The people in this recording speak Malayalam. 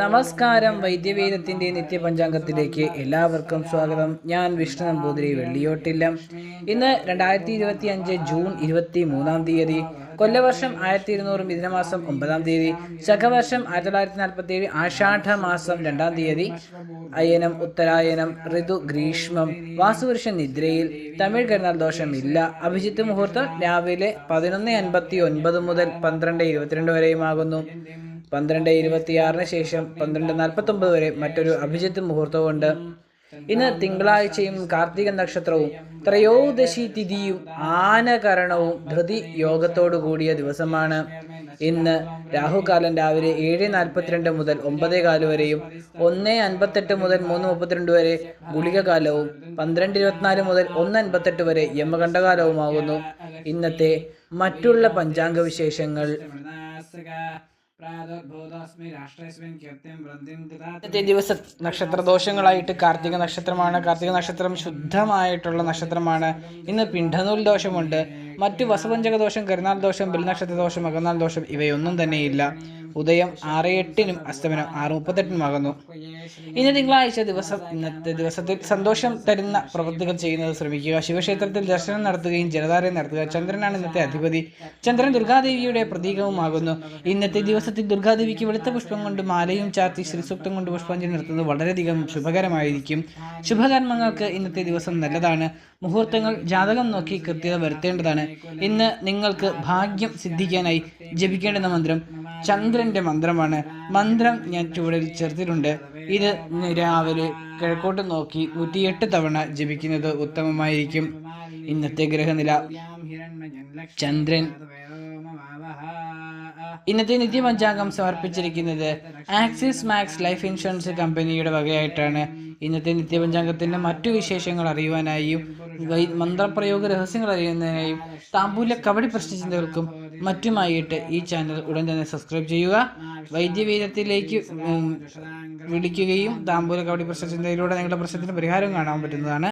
നമസ്കാരം. വൈദ്യവേദത്തിന്റെ നിത്യപഞ്ചാംഗത്തിലേക്ക് എല്ലാവർക്കും സ്വാഗതം. ഞാൻ വിഷ്ണു നമ്പൂതിരി വെള്ളിയോട്ടില്ലം. ഇന്ന് രണ്ടായിരത്തി ഇരുപത്തി അഞ്ച് ജൂൺ ഇരുപത്തി മൂന്നാം തീയതി. കൊല്ലവർഷം ആയിരത്തി ഇരുന്നൂറ് മിഥുനമാസം ഒമ്പതാം തീയതി. ശകവർഷം ആയിരത്തി തൊള്ളായിരത്തി നാൽപ്പത്തി ഏഴ് ആഷാഢ മാസം രണ്ടാം തീയതി. അയനം ഉത്തരായനം ഋതു ഗ്രീഷ്മം വാസുപുരുഷൻ നിദ്രയിൽ തമിഴ് കരുനാൾ ദോഷമില്ല. അഭിജിത്ത് മുഹൂർത്തം രാവിലെ പതിനൊന്ന് അൻപത്തി ഒൻപത് മുതൽ പന്ത്രണ്ട് ഇരുപത്തിരണ്ട് വരെയുമാകുന്നു. പന്ത്രണ്ട് ഇരുപത്തിയാറിന് ശേഷം പന്ത്രണ്ട് നാൽപ്പത്തൊമ്പത് വരെ മറ്റൊരു അഭിജിത്ത് മുഹൂർത്തമുണ്ട് ഇന്ന് തിങ്കളാഴ്ചയും കാർത്തിക നക്ഷത്രവും ത്രയോദശി തിഥിയും ആനകരണവും ധൃതി യോഗത്തോടു കൂടിയ ദിവസമാണ്. ഇന്ന് രാഹുകാലം രാവിലെ ഏഴ് നാൽപ്പത്തിരണ്ട് മുതൽ ഒമ്പതേ കാൽ വരെയും ഒന്ന് അൻപത്തെട്ട് മുതൽ മൂന്ന് മുപ്പത്തിരണ്ട് വരെ ഗുളികകാലവും പന്ത്രണ്ട് ഇരുപത്തിനാല് മുതൽ ഒന്ന് അൻപത്തെട്ട് വരെ യമകണ്ഠകാലവുമാകുന്നു. ഇന്നത്തെ മറ്റുള്ള പഞ്ചാംഗ വിശേഷങ്ങൾ ഇന്നത്തെ ദിവസം നക്ഷത്ര ദോഷങ്ങളായിട്ട് കാർത്തിക നക്ഷത്രമാണ്. കാർത്തിക നക്ഷത്രം ശുദ്ധമായിട്ടുള്ള നക്ഷത്രമാണ്. ഇന്ന് പിണ്ഡനൂൽ ദോഷമുണ്ട്. മറ്റു വസപഞ്ചക ദോഷം കരുനാൾ ദോഷം ബലിനക്ഷത്ര ദോഷം അകനാൾ ദോഷം ഇവയൊന്നും തന്നെയില്ല. ഉദയം ആറ് എട്ടിനും അസ്തമനം ആറ് മുപ്പത്തെട്ടിനുമാകുന്നു ഇന്ന് തിങ്കളാഴ്ച ദിവസം ഇന്നത്തെ ദിവസത്തിൽ സന്തോഷം തരുന്ന പ്രവൃത്തികൾ ചെയ്യുന്നത് ശ്രമിക്കുക. ശിവക്ഷേത്രത്തിൽ ദർശനം നടത്തുകയും ജലധാരയും നടത്തുക. ചന്ദ്രനാണ് ഇന്നത്തെ അധിപതി. ചന്ദ്രൻ ദുർഗാദേവിയുടെ പ്രതീകവുമാകുന്നു. ഇന്നത്തെ ദിവസത്തിൽ ദുർഗാദേവിക്ക് വെളുത്ത പുഷ്പം കൊണ്ട് മാലയും ചാർത്തി ശ്രീസൂക്തം കൊണ്ട് പുഷ്പാഞ്ജലി നടത്തുന്നത് വളരെയധികം ശുഭകരമായിരിക്കും. ശുഭകർമ്മങ്ങൾക്ക് ഇന്നത്തെ ദിവസം നല്ലതാണ്. മുഹൂർത്തങ്ങൾ ജാതകം നോക്കി കൃത്യത വരുത്തേണ്ടതാണ്. ഇന്ന് നിങ്ങൾക്ക് ഭാഗ്യം സിദ്ധിക്കാനായി ജപിക്കേണ്ടുന്ന മന്ത്രം ചന്ദ്രന്റെ മന്ത്രമാണ്. മന്ത്രം ഞാൻ ചുവടിൽ ചേർത്തിട്ടുണ്ട്. ഇത് രാവിലെ കിഴക്കോട്ട് നോക്കി നൂറ്റിയെട്ട് തവണ ജപിക്കുന്നത് ഉത്തമമായിരിക്കും. ഇന്നത്തെ ഗ്രഹനില. ചന്ദ്രൻ ഇന്നത്തെ നിത്യപഞ്ചാംഗം സമർപ്പിച്ചിരിക്കുന്നത് ആക്സിസ് മാക്സ് ലൈഫ് ഇൻഷുറൻസ് കമ്പനിയുടെ വകയായിട്ടാണ്. ഇന്നത്തെ നിത്യപഞ്ചാംഗത്തിന്റെ മറ്റു വിശേഷങ്ങൾ അറിയുവാനായും മന്ത്രപ്രയോഗ രഹസ്യങ്ങൾ അറിയുന്നതിനായും താമ്പൂല കബഡി പ്രശ്നചിന്തകൾക്കും മറ്റുമായിട്ട് ഈ ചാനൽ ഉടൻ തന്നെ സബ്സ്ക്രൈബ് ചെയ്യുക. വൈദ്യവീരത്തിലേക്ക് വിളിക്കുകയും താമ്പൂല കബഡി പ്രശ്നചിന്തയിലൂടെ നിങ്ങളുടെ പ്രശ്നത്തിന് പരിഹാരം കാണാൻ പറ്റുന്നതാണ്.